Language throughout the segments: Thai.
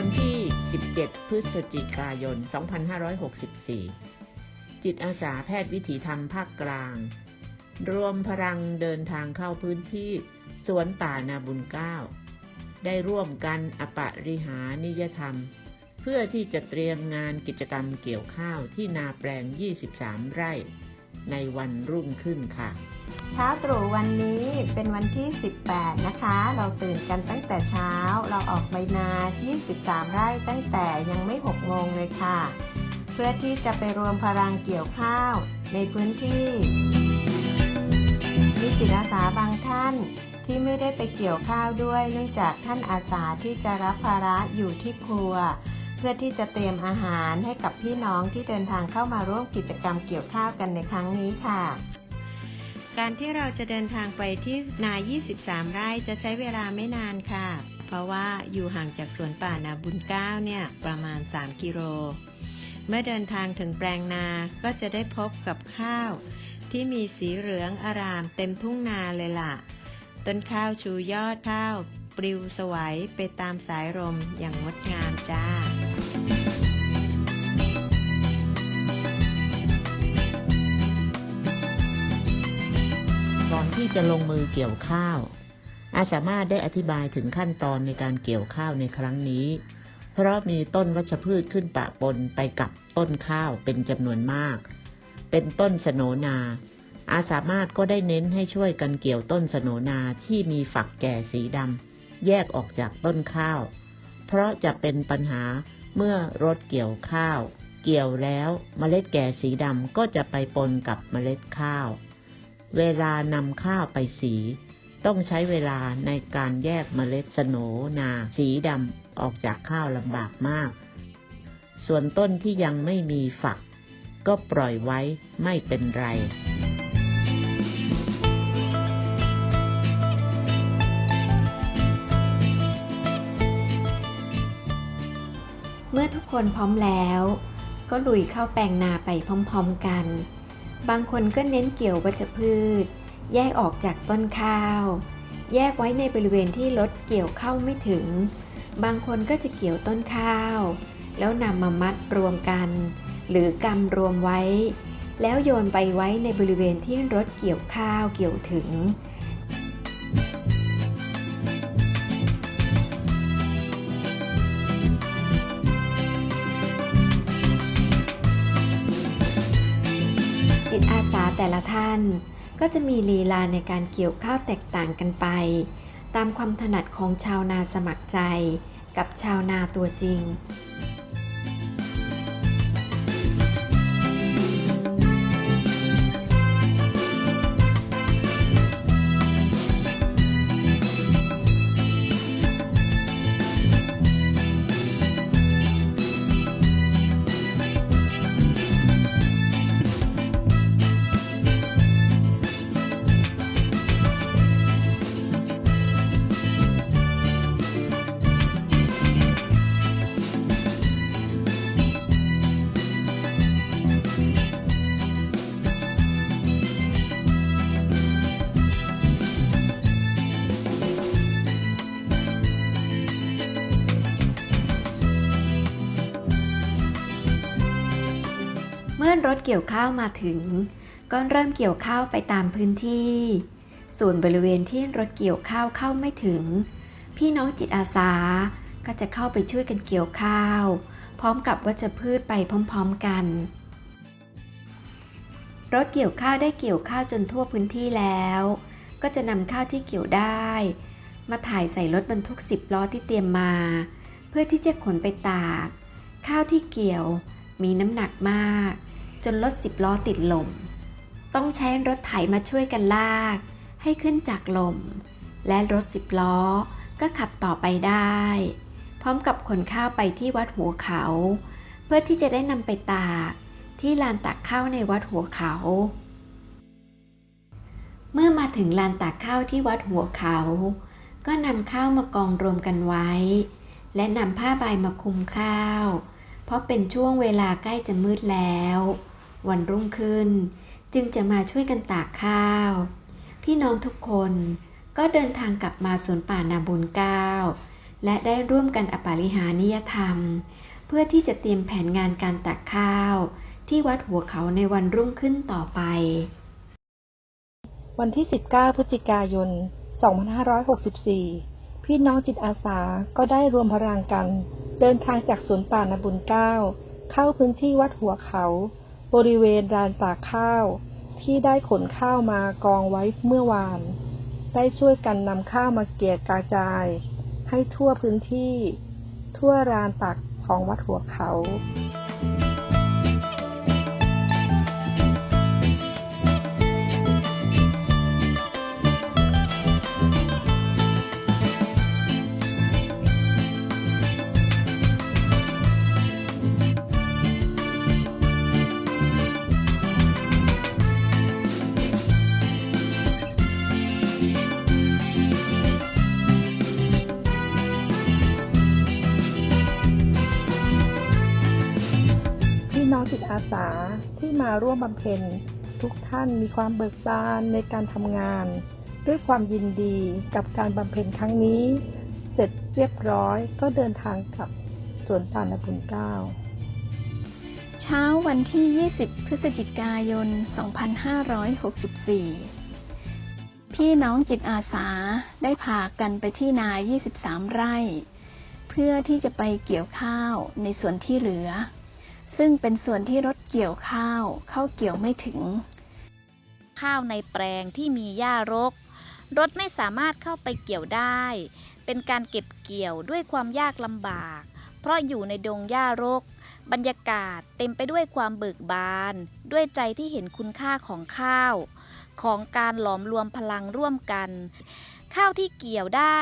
วันที่ 17 พฤศจิกายน 2564 จิตอาสาแพทย์วิถีธรรมภาคกลาง รวมพลังเดินทางเข้าพื้นที่สวนป่านาบุญเก้า ได้ร่วมกันอปริหานิยธรรม เพื่อที่จะเตรียมงานกิจกรรมเกี่ยวข้าวที่นาแปลง 23 ไร่ ในวันรุ่งขึ้นค่ะ เช้าตรู่วันนี้เป็นวันที่ 18 นะคะ เราตื่นกันตั้งแต่เช้า เราออกใบนา 23 ไร่ตั้งแต่ยังไม่ 6 โมงเลยค่ะ เพื่อที่จะไปรวมพลังเกี่ยวข้าวในพื้นที่มีจิตอาสาบางท่านที่ไม่ได้ไปเกี่ยวข้าวด้วย เนื่องจากท่านอาสาที่จะรับภาระอยู่ที่ครัว พื่อที่จะเตรียมอาหารให้กับพี่น้องที่เดินทางเข้ามาร่วมกิจกรรมเกี่ยวข้าวกันในครั้งนี้ค่ะ การที่เราจะเดินทางไปที่นา 23 ไร่จะใช้เวลาไม่นานค่ะ เพราะว่าอยู่ห่างจากสวนป่านาบุญเก้าเนี่ยประมาณ 3 กิโล เมื่อเดินทางถึงแปลงนา ก็จะได้พบกับข้าว ที่มีสีเหลืองอารามเต็มทุ่งนาเลยล่ะ ต้นข้าวชูยอดข้าวปลิวสวัยไปตามสายลมอย่างงดงามจ้า อนที่จะลงมือเกี่ยวข้าว อาสามารถได้อธิบายถึงขั้นตอนในการเกี่ยวข้าวในครั้งนี้ เพราะมีต้นวัชพืชขึ้นปะปนไปกับต้นข้าวเป็นจำนวนมาก เป็นต้นสโนนา อาสามารถก็ได้เน้นให้ช่วยกันเกี่ยวต้นสโนนาที่มีฝักแก่สีดำแยกออกจากต้นข้าว เพราะจะเป็นปัญหาเมื่อรถเกี่ยวข้าว เกี่ยวแล้วเมล็ดแก่สีดำก็จะไปปนกับเมล็ดข้าว เวลานำข้าวไปสี ต้องใช้เวลาในการแยกเมล็ดสโนนาสีดำออกจากข้าวลำบากมาก ส่วนต้นที่ยังไม่มีฝัก ก็ปล่อยไว้ไม่เป็นไรเมื่อทุกคนพร้อมแล้ว ก็ลุยเข้าแปลงนาไปพร้อมๆกัน บางคนก็เน้นเกี่ยววัชพืช แยกออกจากต้นข้าว แยกไว้ในบริเวณที่รถเกี่ยวเข้าไม่ถึง บางคนก็จะเกี่ยวต้นข้าว แล้วนำมามัดรวมกัน หรือกำรวมไว้ แล้วโยนไปไว้ในบริเวณที่รถเกี่ยวข้าวเกี่ยวถึง จิตอาสาแต่ละท่าน ก็จะมีลีลาในการเกี่ยวข้าวแตกต่างกันไป ตามความถนัดของชาวนาสมัครใจ กับชาวนาตัวจริง ถเกี่ยวข้าวมาถึง ก็เริ่มเกี่ยวข้าวไปตามพื้นที่ ส่วนบริเวณที่รถเกี่ยวข้าวเข้าไม่ถึง พี่น้องจิตอาสาก็จะเข้าไปช่วยกันเกี่ยวข้าว พร้อมกับวัชพืชไปพร้อมๆกัน รถเกี่ยวข้าวได้เกี่ยวข้าวจนทั่วพื้นที่แล้ว ก็จะนำข้าวที่เกี่ยวได้ มาถ่ายใส่รถบรรทุกสิบล้อที่เตรียมมา เพื่อที่จะขนไปตาก ข้าวที่เกี่ยวมีน้ำหนักมาก จนรถสิบล้อติดลม ต้องใช้รถไถมาช่วยกันลาก ให้ขึ้นจากลม และรถสิบล้อก็ขับต่อไปได้ พร้อมกับขนข้าวไปที่วัดหัวเขา เพื่อที่จะได้นำไปตากที่ลานตากข้าวในวัดหัวเขา เมื่อมาถึงลานตากข้าวที่วัดหัวเขา ก็นำข้าวมากองรวมกันไว้ และนำผ้าใบมาคลุมข้าว เพราะเป็นช่วงเวลาใกล้จะมืดแล้ว วันรุ่งขึ้น จึงจะมาช่วยกันตากข้าว พี่น้องทุกคนก็เดินทางกลับมาสวนป่านาบุญเก้าและได้ร่วมกันอปาริหานิยธรรมเพื่อพื่อที่จะเตรียมแผนงานการตักข้าว ที่วัดหัวเขาในวันรุ่งขึ้นต่อไป วันที่ 19 พฤศจิกายน 2564 พี่น้องจิตอาสาก็ได้รวมพลังกัน เดินทางจากสวนป่านาบุญเก้าเข้าพื้นที่วัดหัวเขา บริเวณลานตากข้าวที่ได้ขนข้าวมากองไว้เมื่อวาน ได้ช่วยกันนำข้าวมาเกลี่ยกระจาย ให้ทั่วพื้นที่ ทั่วลานตักของวัดหัวเขา จิตอาสาที่มาร่วมบำเพ็ญ ทุกท่านมีความเบิกบานในการทำงาน ด้วยความยินดีกับการบำเพ็ญครั้งนี้ เสร็จเรียบร้อยก็เดินทางกลับสวนป่านาบุญเก้าเช้าวันที่ 20 พฤศจิกายน 2564 พี่น้องจิตอาสาได้พากันไปที่นา 23 ไร่ เพื่อที่จะไปเกี่ยวข้าวในส่วนที่เหลือ ซึ่งเป็นส่วนที่รถเกี่ยวข้าวเข้าเกี่ยวไม่ถึง ข้าวในแปลงที่มีหญ้ารก รถไม่สามารถเข้าไปเกี่ยวได้ เป็นการเก็บเกี่ยวด้วยความยากลำบาก เพราะอยู่ในดงหญ้ารก บรรยากาศเต็มไปด้วยความเบิกบาน ด้วยใจที่เห็นคุณค่าของข้าว ของการหลอมรวมพลังร่วมกัน ข้าวที่เกี่ยวได้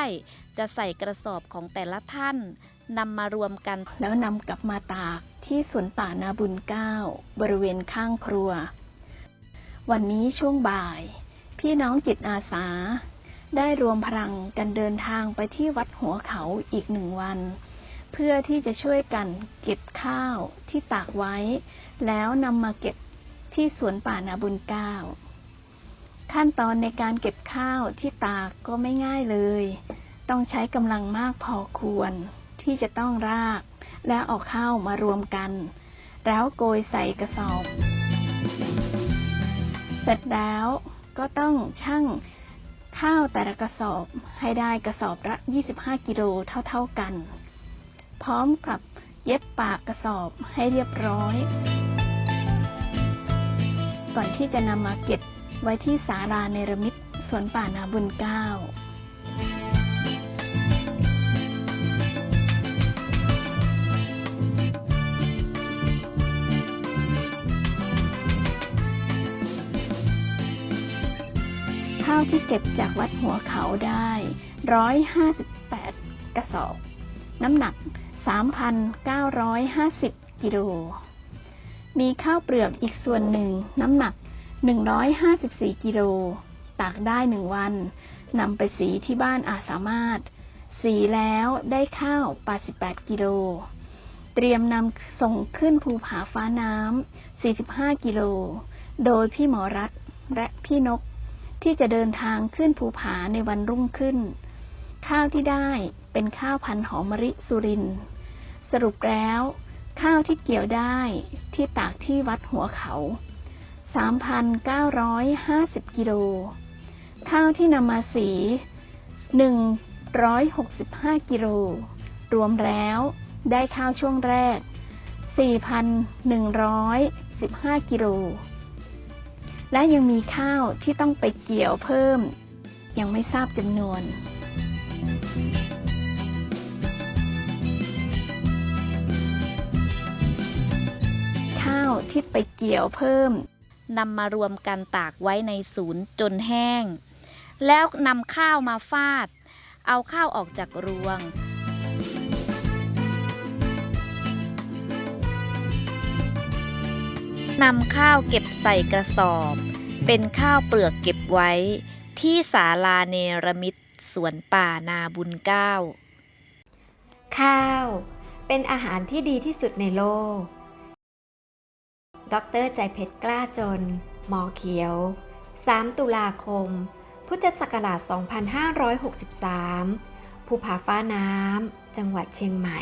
จะใส่กระสอบของแต่ละท่านนำมารวมกัน แล้วนำกลับมาตาก ที่สวนป่านาบุญเก้าบริเวณข้างครัว วันนี้ช่วงบ่าย พี่น้องจิตอาสา ได้รวมพลังกันเดินทางไปที่วัดหัวเขาอีกหนึ่งวัน เพื่อที่จะช่วยกันเก็บข้าวที่ตากไว้ แล้วนำมาเก็บที่สวนป่านาบุญเก้าขั้นตอนในการเก็บข้าวที่ตากก็ไม่ง่ายเลย ต้องใช้กำลังมากพอควรที่จะต้องราก และเอาข้าวมารวมกัน แล้วโกยใส่กระสอบ เสร็จแล้วก็ต้องชั่งข้าวแต่ละกระสอบให้ได้กระสอบละ 25 กิโลเท่า ๆกัน พร้อมกับเย็บปากกระสอบให้เรียบร้อย ก่อนที่จะนำมาเก็บไว้ที่ศาลาเนรมิตสวนป่านาบุญเก้า ข้าวที่เก็บจากวัดหัวเขาได้ 158 กระสอบ น้ำหนัก 3,950 กิโล มีข้าวเปลือกอีกส่วนหนึ่งน้ำหนัก 154 กิโล ตากได้หนึ่งวันนำไปสีที่บ้านอาสามารถ สีแล้วได้ข้าว 88 กิโล เตรียมนำส่งขึ้นภูผาฟ้าน้ำ45 กิโล โดยพี่หมอรัฐและพี่นก ที่จะเดินทางขึ้นภูผาในวันรุ่งขึ้น ข้าวที่ได้เป็นข้าวพันธุ์หอมมะริสุริน สรุปแล้ว ข้าวที่เกี่ยวได้ที่ตากที่วัดหัวเขา 3,950 กิโล ข้าวที่นำมาสี 165 กิโล รวมแล้วได้ข้าวช่วงแรก 4,115 กิโล และยังมีข้าวที่ต้องไปเกี่ยวเพิ่ม ยังไม่ทราบจำนวน ข้าวที่ไปเกี่ยวเพิ่มนำมารวมกันตากไว้ในศูนย์จนแห้ง แล้วนำข้าวมาฟาด เอาข้าวออกจากรวง นำข้าวเก็บใส่กระสอบ เป็นข้าวเปลือกเก็บไว้ ที่ศาลาเนรมิตสวนป่านาบุญเก้า ข้าว เป็นอาหารที่ดีที่สุดในโลก ดรใจเพชรกล้าจน หมอเขียว 3 ตุลาคม พุทธศักราช 2563 ภูผาฟ้าน้ำ จังหวัดเชียงใหม่